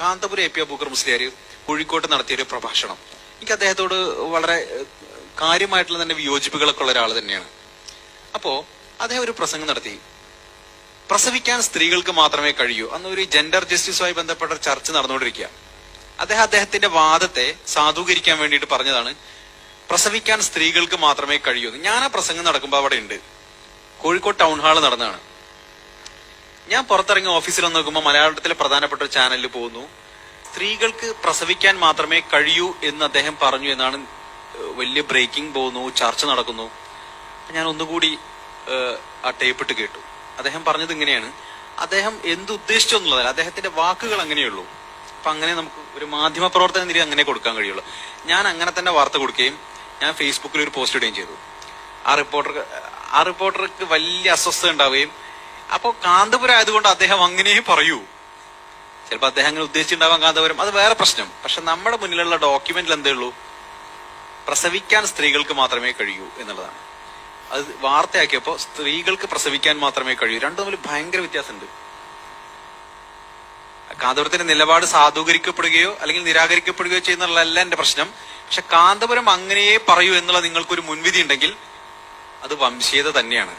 Kanthapuram A P Abubakar Musliyar കോഴിക്കോട്ട് നടത്തിയ ഒരു പ്രഭാഷണം. എനിക്ക് അദ്ദേഹത്തോട് വളരെ കാര്യമായിട്ടുള്ള തന്നെ വിയോജിപ്പുകളൊക്കെ ഉള്ള ഒരാൾ തന്നെയാണ്. അപ്പോ അദ്ദേഹം ഒരു പ്രസംഗം നടത്തി. പ്രസവിക്കാൻ സ്ത്രീകൾക്ക് മാത്രമേ കഴിയൂ. അന്ന് ഒരു ജെൻഡർ ജസ്റ്റിസുമായി ബന്ധപ്പെട്ട ചർച്ച നടന്നുകൊണ്ടിരിക്കുക. അദ്ദേഹം അദ്ദേഹത്തിന്റെ വാദത്തെ സാധൂകരിക്കാൻ വേണ്ടിയിട്ട് പറഞ്ഞതാണ് പ്രസവിക്കാൻ സ്ത്രീകൾക്ക് മാത്രമേ കഴിയൂ. ഞാൻ ആ പ്രസംഗം നടക്കുമ്പോൾ അവിടെ ഉണ്ട്. കോഴിക്കോട് ടൗൺ ഹാൾ നടന്നതാണ്. ഞാൻ പുറത്തിറങ്ങി ഓഫീസിൽ വന്ന് നോക്കുമ്പോൾ മലയാളത്തിലെ പ്രധാനപ്പെട്ട ചാനലിൽ പോകുന്നു. സ്ത്രീകൾക്ക് പ്രസവിക്കാൻ മാത്രമേ കഴിയൂ എന്ന് അദ്ദേഹം പറഞ്ഞു എന്നാണ് വലിയ ബ്രേക്കിംഗ് പോകുന്നു ചർച്ച നടക്കുന്നു. ഞാൻ ഒന്നുകൂടി ആ ടേപ്പ് ഇട്ട് കേട്ടു. അദ്ദേഹം പറഞ്ഞത് ഇങ്ങനെയാണ്. അദ്ദേഹം എന്ത് ഉദ്ദേശിച്ചു അദ്ദേഹത്തിന്റെ വാക്കുകൾ അങ്ങനെയുള്ളൂ. അപ്പൊ അങ്ങനെ നമുക്ക് ഒരു മാധ്യമ പ്രവർത്തന നില അങ്ങനെ കൊടുക്കാൻ കഴിയുള്ളൂ. ഞാൻ അങ്ങനെ തന്നെ വാർത്ത കൊടുക്കുകയും ഞാൻ ഫേസ്ബുക്കിൽ ഒരു പോസ്റ്റ് ഇടുകയും ചെയ്തു. ആ റിപ്പോർട്ടർ ആ റിപ്പോർട്ടർക്ക് വലിയ അസ്വസ്ഥത ഉണ്ടാവുകയും അപ്പോൾ കാന്തപുരം ആയതുകൊണ്ട് അദ്ദേഹം അങ്ങനെയും പറയൂ. ചിലപ്പോൾ അദ്ദേഹം അങ്ങനെ ഉദ്ദേശിച്ചിട്ടുണ്ടാവാൻ കാന്തപുരം. അത് വേറെ പ്രശ്നം. പക്ഷെ നമ്മുടെ മുന്നിലുള്ള ഡോക്യുമെന്റിൽ എന്തേ ഉള്ളൂ? പ്രസവിക്കാൻ സ്ത്രീകൾക്ക് മാത്രമേ കഴിയൂ എന്നുള്ളതാണ്. അത് വാർത്തയാക്കിയപ്പോ സ്ത്രീകൾക്ക് പ്രസവിക്കാൻ മാത്രമേ കഴിയൂ. രണ്ടും തമ്മിൽ ഭയങ്കര വ്യത്യാസമുണ്ട്. കാന്തപുരത്തിന്റെ നിലപാട് സാധൂകരിക്കപ്പെടുകയോ അല്ലെങ്കിൽ നിരാകരിക്കപ്പെടുകയോ ചെയ്യുന്നുള്ളതല്ല എന്റെ പ്രശ്നം. പക്ഷെ കാന്തപുരം അങ്ങനെയേ പറയൂ എന്നുള്ള നിങ്ങൾക്കൊരു മുൻവിധി ഉണ്ടെങ്കിൽ അത് വംശീയത തന്നെയാണ്.